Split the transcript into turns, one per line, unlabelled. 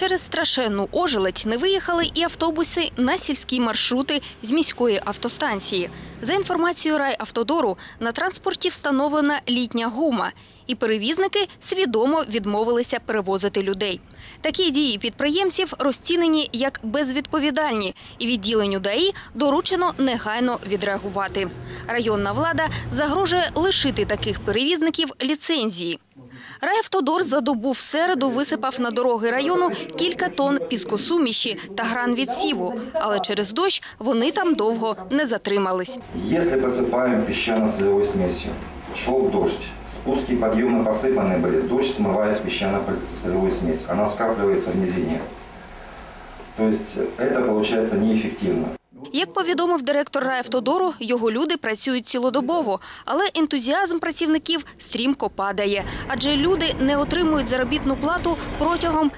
Через страшенну ожеледь не виїхали і автобуси на сільські маршрути з міської автостанції. За інформацією райавтодору, на транспорті встановлена літня гума, і перевізники свідомо відмовилися перевозити людей. Такі дії підприємців розцінені як безвідповідальні, і відділенню ДАІ доручено негайно відреагувати. Районна влада загрожує лишити таких перевізників ліцензії. Райавтодор за добу в середу висипав на дороги району кілька тонн піскосуміші та гран відсіву, але через дощ вони там довго не затримались.
Если посыпаем песчано-солевой смесью, шел дождь, спуски и подъемы посыпаны были, дождь смывает песчано-солевую смесь, она скапливается в низине. То есть это получается неэффективно.
Як повідомив директор райавтодору, його люди працюють цілодобово, але ентузіазм працівників стрімко падає, адже люди не отримують заробітну плату протягом